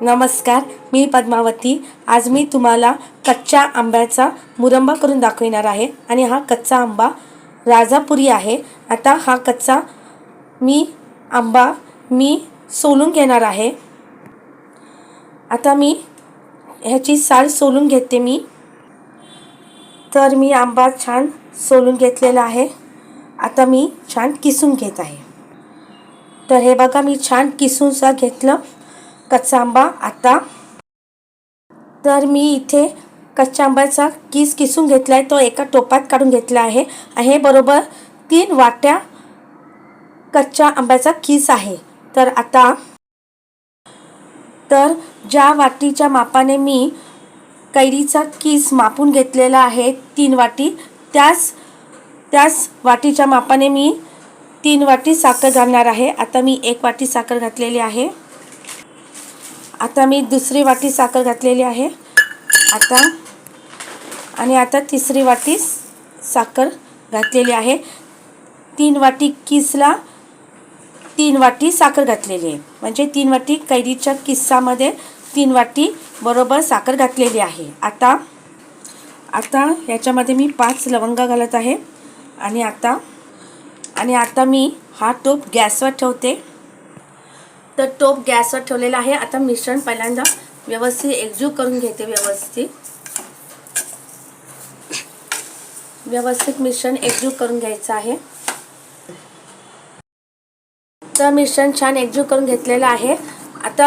नमस्कार मी पद्मावती. आज मी तुम्हाला कच्च्या आंब्याचा मुरंबा करून दाखविणार आहे आणि हा कच्चा आंबा राजापुरी आहे. आता हा कच्चा मी आंबा मी सोलून घेणार आहे. आता मी ह्याची साल सोलून घेते मी. तर मी आंबा छान सोलून घेतलेला आहे. आता मी छान किसून घेत आहे. तर हे बघा मी छान किसूनसा घेतलं. कच्चा आंबा आता. तर मी इथे कच्च्या आंब्याचा किस किसून घेतला आहे तो एका टोपात काढून घेतला आहे. हे बरोबर तीन वाट्या कच्च्या आंब्याचा किस आहे. तर आता तर ज्या वाटीच्या मापाने मी कैरीचा किस मापून घेतलेला आहे तीन वाटी त्याच त्याच वाटीच्या मापाने मी तीन वाटी साखर घालणार आहे. आता मी एक वाटी साखर घातलेली आहे. आता मी दुसरी वाटी साखर घातलेली आहे. आता आणि आता तिसरी वाटी साखर घातलेली आहे. तीन वाटी किसला तीन वाटी साखर घातलेली आहे. म्हणजे तीन वाटी कैरीच्या किस्सामध्ये तीन वाटी बरोबर साखर घातलेली आहे. आता आता याच्यामध्ये मी पाच लवंगा घालत आहे. आणि आता आणि आता मी हा टोप गॅसवर ठेवते. तर टोप गॅसवर ठेवलेला आहे. आता मिश्रण पहिल्यांदा व्यवस्थित एकजीव करून घेते व्यवस्थित. व्यवस्थित मिश्रण एकजीव करून घ्यायचं आहे. तर मिश्रण छान एकजीव करून घेतलेलं आहे. आता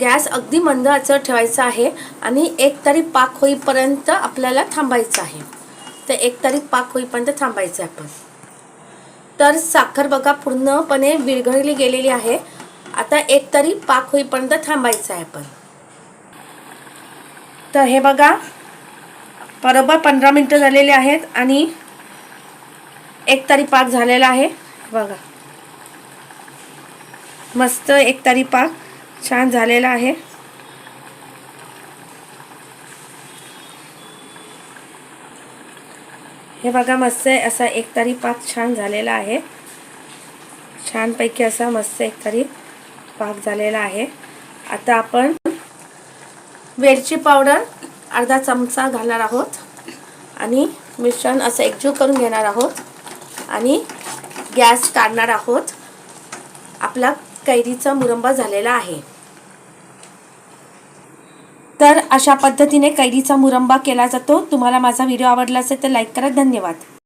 गॅस अगदी मंद आचर ठेवायचा आहे आणि एक तरी पाक होईपर्यंत आपल्याला थांबायचं आहे. तर एक तरी पाक होईपर्यंत थांबायचं आहे आपण. तर साखर बघा पूर्णपणे विरघळली गेलेली आहे. आता एक तरी पाक होईपर्यंत थांबायचं आहे आपण. तर हे बघा बरोबर पंधरा मिनटं झालेले आहेत आणि एक तरी पाक झालेला आहे. बघा. मस्त एक तरी पाक छान झालेला आहे. हे बघा मस्त असा एक तरी पाक छान झालेला आहे. छानपैकी असा मस्त एक तरी पाक झालेला आहे. आता आपण वेलची पावडर अर्धा चमचा घालणार आहोत. आणि मिश्रण असं एकजीव करून घेणार आहोत. आणि गॅस काढणार आहोत. आपला कैरीचा मुरंबा झालेला आहे. तर अशा पद्धतीने कैरीचा मुरंबा केला जातो. तुम्हाला माझा व्हिडिओ आवडला असेल तर लाईक करा. धन्यवाद.